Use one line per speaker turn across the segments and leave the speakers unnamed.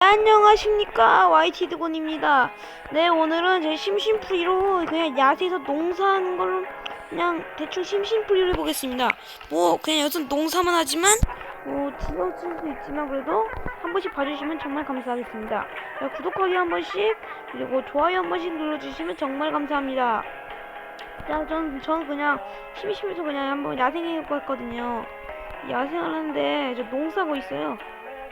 안녕하십니까 YT 드곤입니다. 네 오늘은 제 심심풀이로 그냥 야생에서 농사하는 걸로 그냥 대충 심심풀이를 해보겠습니다. 뭐 그냥 여기서 농사만 하지만 뭐 지겨질 수 있지만 그래도 한 번씩 봐주시면 정말 감사하겠습니다. 네, 구독하기 한 번씩 그리고 좋아요 한 번씩 눌러주시면 정말 감사합니다. 자, 전, 전 그냥 심심해서 그냥 한번 야생해보고 했거든요. 야생을 하는데 저 농사하고 있어요.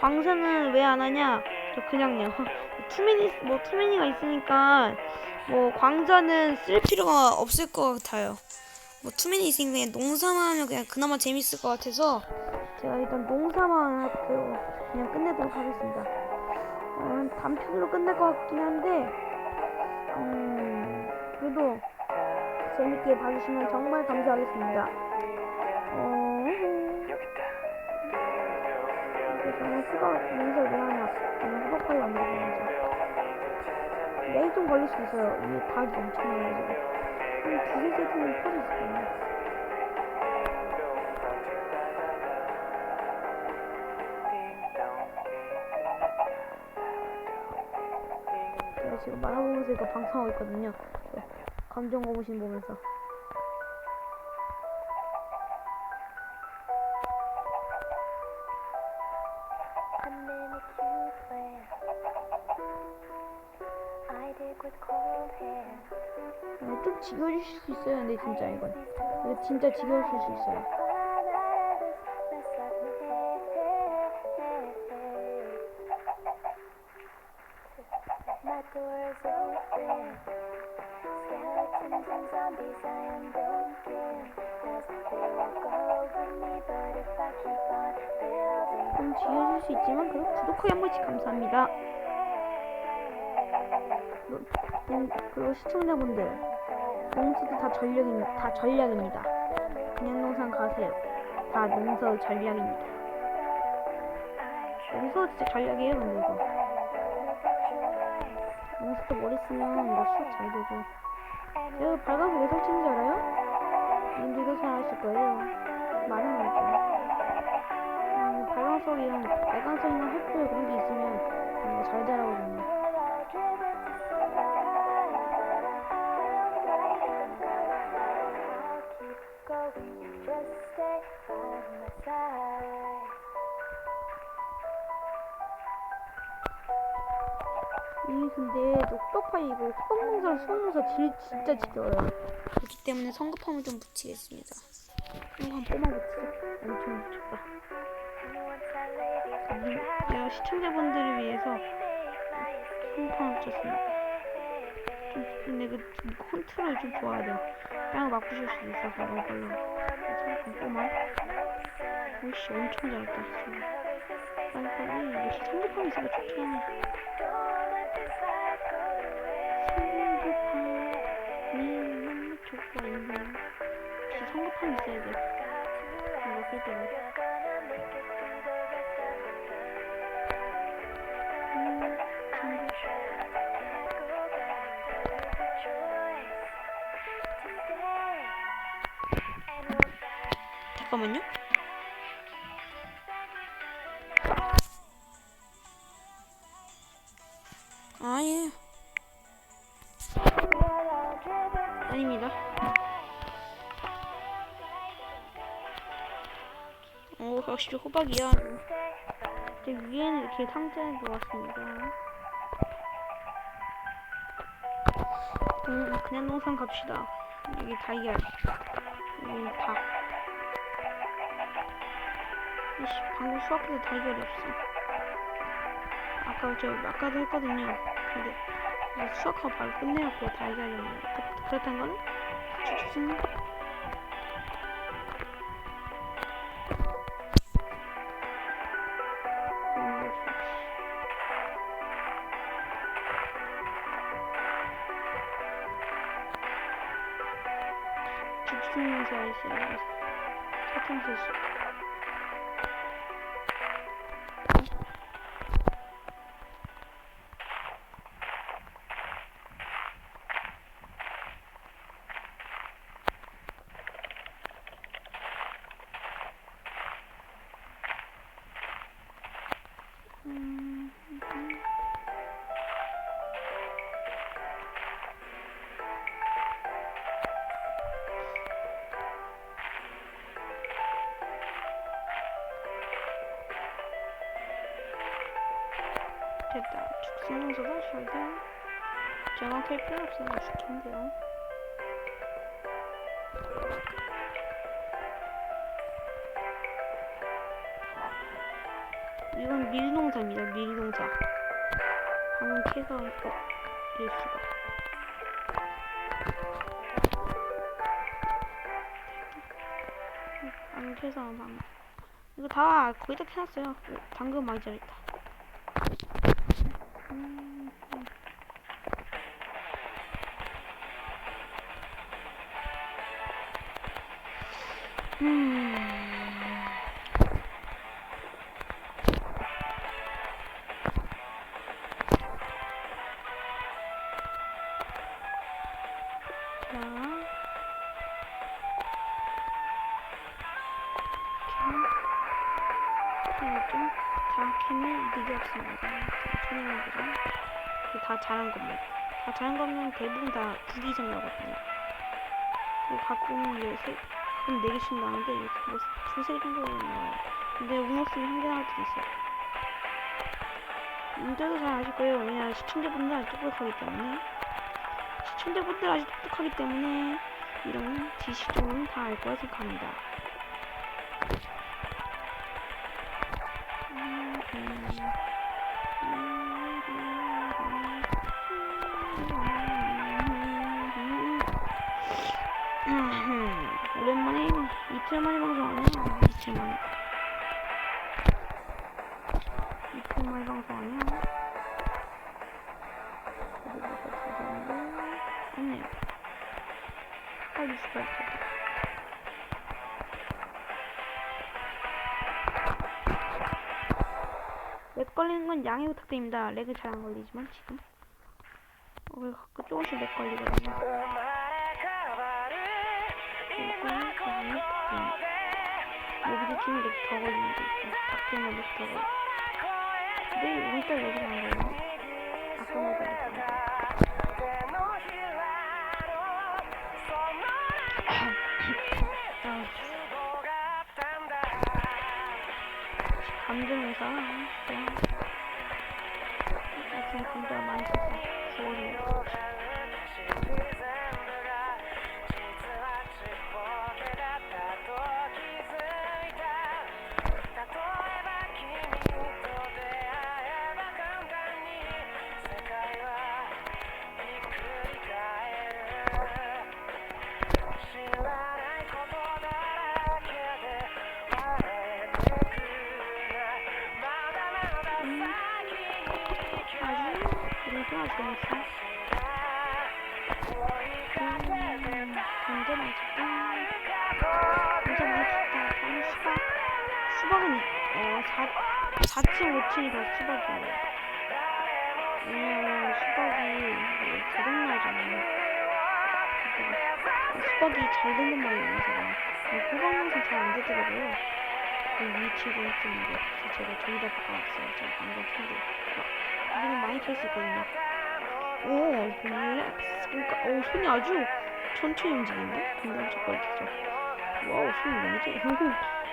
광산은 왜 안 하냐? 저 그냥요. 투미니 뭐 투미니가 있으니까 뭐 광자는 쓸 필요가 없을 것 같아요. 뭐 투미니 있으니까 그냥 농사만 하면 그냥 그나마 재밌을 것 같아서 제가 일단 농사만 할게요. 그냥 끝내도록 하겠습니다. 어, 단편으로 끝낼 것 같긴 한데 음 그래도 재밌게 봐주시면 정말 감사하겠습니다. 어... 이게 저는 수박 농사를 왜 하냐? 수박하려 안 거죠. 내일 좀 걸릴 수 있어요. 이게 닭이 엄청. 한 두세 세트는 퍼질 거예요. 제가 지금 말하면서 이거 방송하고 있거든요. 네, 감정 고무신 보면서. 진짜 이건. 이거 진짜 지겨우실 수 있어요. 좀 지겨우실 수 있지만 그래도 구독하기 한 번씩 감사합니다. 그- 음, 그리고 시청자분들 농사도 다 전략입 다 전략입니다. 그냥 농사 가세요. 다 농사 전략입니다. 농사 진짜 전략이에요, 근데 이거. 농사도 머리 쓰면 이거 수업 잘 되고. 제가 밝아서 왜 설치는지 알아요? 님들도 잘 아실 거예요. 많은 거죠. 음, 발광석이랑 발광석이나 횃불 그런 게 있으면 이거 잘 자라거든요. 이 근데 녹덕파이고 수박농사 수박농사 질 진짜 지겨워요. 그렇기 때문에 성급함을 좀 붙이겠습니다. 이거 한 뽑아 붙이자. 엄청 붙였다. 제가 시청자분들을 위해서 성급함을 붙였습니다. 좀, 근데 그 좀 컨트롤 좀 좋아야 돼요. 땅을 막 부실 수도 있어서 너무 걸려. 성급함 뽑아. 오씨 엄청 잘했다. 진짜. 빨리빨리 역시 성급함이 있으니까 좋잖아. 성 성급함이 있어야 돼. 음, 성급. 잠깐만요. 아, 예. 아닙니다. 오, 역시 호박이야. 제 위에는 이렇게 상자에 들어왔습니다. 음, 그냥 농산 갑시다. 여기 달걀. 여기 닭. 이씨, 방금 수확해서 달걀이 없어. 아까 저, 아까도 했거든요. 근데, 이거 수확하고 바로 끝내갖고 달걀이 없네. 그, 건, 주주는 죽순 사 됐다. 죽순용서도 절대 정확할 필요 없으면 죽겠는데요. 이건 밀농사입니다. 밀농사. 방금 캐서 어, 일수가. 방금 캐서 방. 이거 다 거의 다 캐놨어요. 오, 당근 많이 자랐다. 음, 다 자란 겁니다. 다 자란 거면 대부분 다두 이상 나거든요. 그리고 가끔은 이제 세, 한 4개씩 나오는데 뭐 두세 정도 나와요. 근데 운 없으면 한개 나올 때도 있어요. 문제도 잘 아실 거예요. 왜냐 시청자분들 아주 똑똑하기 때문에 시청자분들 아주 똑똑하기 때문에 이런 지식적으로는 다 알 거라 생각합니다. 이틀 만에 방송하네요. 이틀 만에. 이틀 만에 방송하네요. 없네요. 빨리 수고했어. 렉 걸리는 건 양해 부탁드립니다. 렉은 잘 안 걸리지만 지금. 어, 왜 가끔 조금씩 렉 걸리거든요. 그리고 여기 여기도 지금 렉더 걸리는 게 있고 딱 때문에 렉더 걸려. 근데 안 걸리네. 아까 보다 렉 걸려. 아, 감정에서 다 수박이에요. 왜냐면 수박이 자동나잖아요. 수박이 잘 되는 말이에요. 제가 호박 영상 잘안 되더라고요. 그 위치가 있었는데 그래서 제가 저기다 바꿔놨어요. 제가 방금 켰는데 여기는 많이 켤수 있거든요. 오, 릴렉스. 그러니까 어, 손이 아주 천천히 움직이는데? 굉장히 젓가락이죠. 와우, 손이 너무 잘.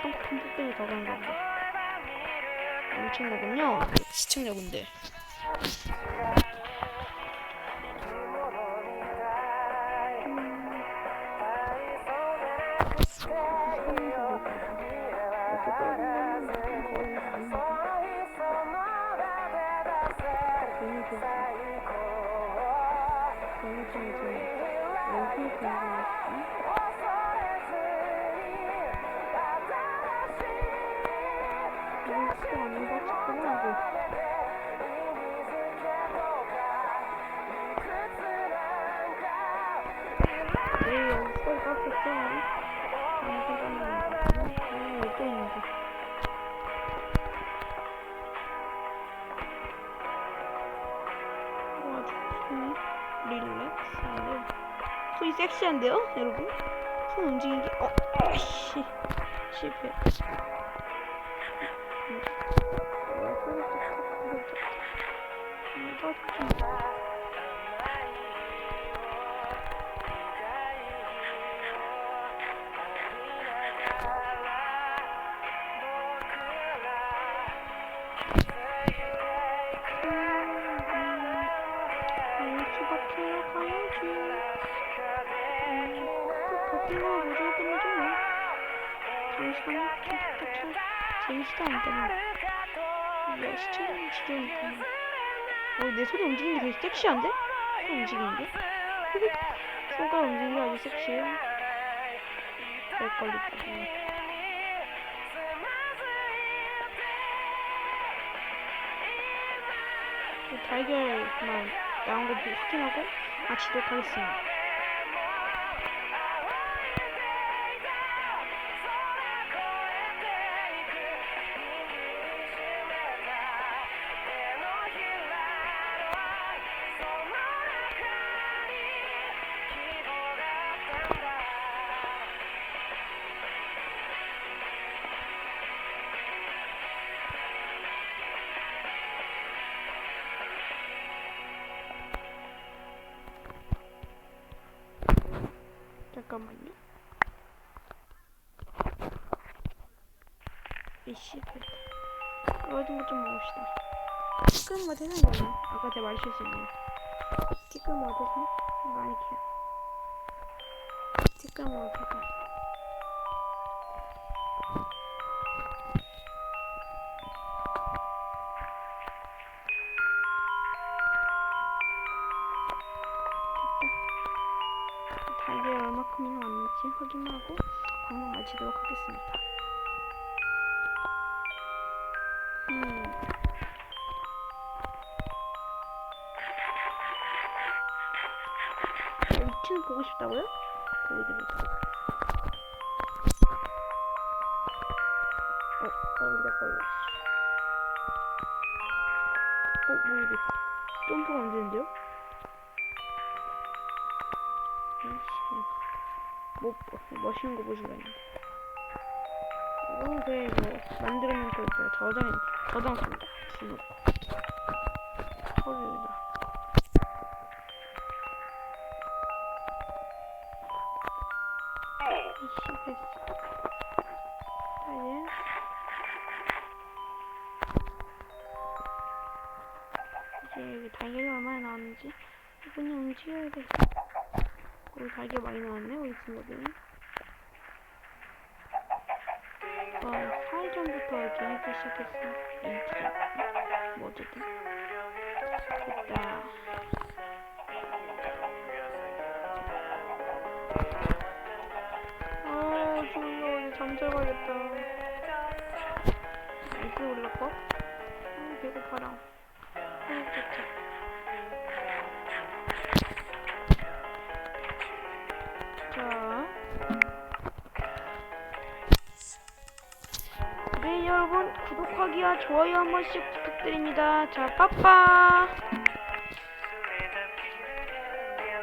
성폭탄 폭대를 더 가는 건데. 엄청나군요. 시청자분들. 릴렉스한데요. 손이 섹시한데요, 여러분? 손 움직이기, 어, 아이씨. 실패. 어. 음, 시청자님 지겨우니까. 어, 내 소리 움직이는 게 되게 섹시한데? 손 움직이는 게? 손가락 움직이는 게 아주 섹시해. 렉 걸리고. 달걀만 나온 거 확인하고 마치도록 하겠습니다. 잠깐만요. 이씨, 떨어진 것좀 먹읍시다. 티끌 확인하고 방송 마치도록 하겠습니다. 음. 위치는 보고 싶다고요? 보여드릴게요. 어, 거기다 걸렸어. 어, 뭐 이게 점프가 안 되는데요? 뭐, 뭐, 멋있는 거 했는데. 이거는 그냥 이거 만들어놓은 거 있어요. 저장, 저장합니다. 지놓고. 서류에다. 이씨, 됐어. 자, 이제. 이제 여기 달걀이 얼마나 나왔는지 이분이 움직여야 돼. 우리 달걀 많이 나왔네, 우리 친구들이. 와, 4일 전부터 이렇게 하기 시작했어. 인기. 뭐 어쨌든. 됐다. 아, 졸려. 이제 잠잘 가겠다. 이렇게 올라가? 아, 배고파라. 아, 좋다. 여러분. 구독하기와 좋아요 한 번씩 부탁드립니다. 자, 빠빠.